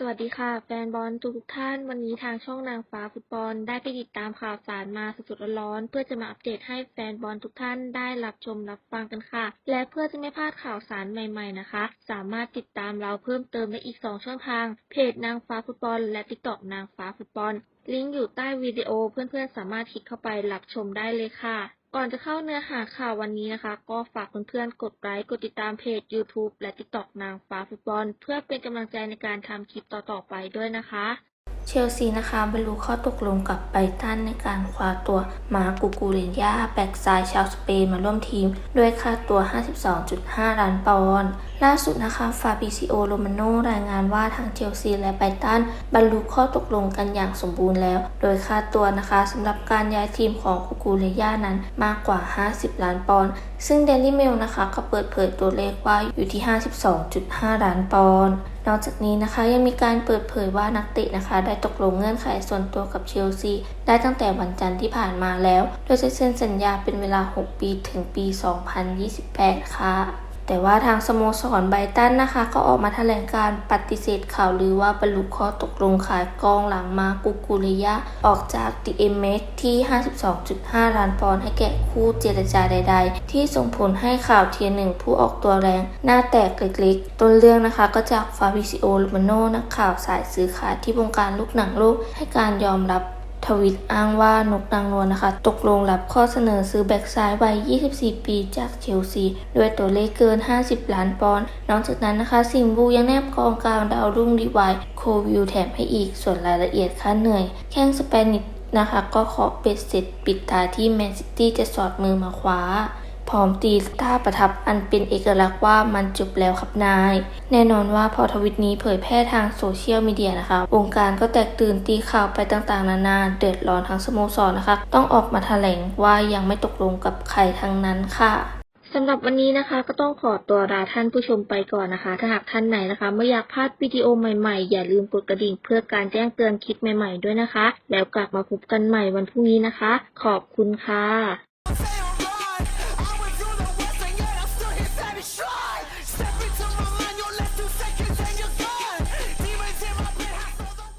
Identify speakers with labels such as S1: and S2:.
S1: สวัสดีค่ะ แฟนบอลทุกท่าน วันนี้ทางช่องนางฟ้าฟุตบอลได้ไปติดตามข่าวสารมาสดๆร้อนๆเพื่อจะมาอัปเดตให้แฟนบอลทุกท่านได้รับชมรับฟังกันค่ะ และเพื่อจะไม่พลาดข่าวสารใหม่ ๆนะคะ สามารถติดตามเราเพิ่มเติมได้อีก 2 ช่องทาง เพจนางฟ้าฟุตบอล และ TikTok นางฟ้าฟุตบอล ลิงก์อยู่ใต้วิดีโอเพื่อนๆสามารถคลิกเข้าไปรับชมได้เลยค่ะ ก่อนจะเข้าเนื้อหาข่าววันนี้นะคะ ก็ฝากเพื่อนๆ กดไลค์ กดติดตามเพจ YouTube และ TikTok นางฟ้าฟุตบอล เพื่อเป็นกำลังใจในการทำคลิปต่อๆไปด้วยนะคะ
S2: เชลซีนะคะบรรลุข้อตกลงกับไบตันในการคว้าตัวมากูกูเรนยาแบ็กซ้ายชาวสเปนมาร่วมทีม ด้วยค่าตัว 52.5 ล้านปอนด์ล่าสุดนะคะฟาบิซิโอโรมาโนรายงานว่าทางเชลซีและไบตันบรรลุข้อตกลงกันอย่างสมบูรณ์แล้ว โดยค่าตัวนะคะสำหรับการย้ายทีมของกูกูเรนยานั้นมากกว่า 50 ล้านปอนด์ซึ่งเดลี่เมลนะคะก็เปิดเผยตัวเลขว่าอยู่ที่ 52.5 ล้านปอนด์ นอกจากนี้นะคะยังมีการเปิดเผยว่านักเตะนะคะ ได้ตกลงเงื่อนไขส่วนตัวกับเชลซีได้ตั้งแต่วันจันทร์ที่ผ่านมาแล้ว โดยจะเซ็นสัญญาเป็นเวลา 6 ปีถึงปี 2028 ค่ะ แต่ว่าทางสโมสรไบตันนะคะ ก็ออกมาแถลงการปฏิเสธข่าวลือว่าบรรลุข้อตกลงขายกองหลังมากุกุริยะ ออกจากดีเอ็มเอที่ 52.5 ล้านปอนด์ให้แก่คู่เจรจาใด ๆ ที่ส่งผลให้ข่าวเทียร์หนึ่งผู้ออกตัวแรง หน้าแตกเล็กๆ ต้นเรื่องนะคะก็จากฟาบิซิโอโรมาโนนักข่าวสายซื้อขายที่วงการลูกหนังโลกให้การยอมรับ ทวิตอ้างว่านกนางนวลนะคะ ตกลงรับข้อเสนอซื้อแบ็กซ้ายวัย 24 ปีจากเชลซีด้วยตัวเลขเกิน 50 ล้านปอนด์นอกจากนั้นนะคะซิมบูยังแนบกองกลางดาวรุ่งดีวายโควิลแถมให้อีกส่วนรายละเอียดค่าเหนื่อย แข้งสเปนิชนะคะ ก็ขอเป็ดเสร็จปิดตาที่แมนซิตี้จะสอดมือมาคว้า พร้อมตีท่าประทับอันเป็นเอกลักษณ์ว่ามันจบแล้วครับนาย แน่นอนว่าพอทวิตนี้เผยแพร่ทางโซเชียลมีเดียนะคะวงการก็แตกตื่นตีข่าวไปต่างๆ นานาเดือดร้อนทั้งสโมสรนะคะ ต้องออกมาแถลงว่ายังไม่ตกลงกับใครทั้งนั้นค่ะ
S1: สำหรับวันนี้นะคะก็ต้องขอตัวลาท่านผู้ชมไปก่อนนะคะ ถ้าหากท่านไหนนะคะไม่อยากพลาดวิดีโอใหม่ๆ อย่าลืมกดกระดิ่งเพื่อการแจ้งเตือนคลิปใหม่ๆด้วยนะคะ แล้วกลับมาพบกันใหม่วันพรุ่งนี้นะคะ ขอบคุณค่ะ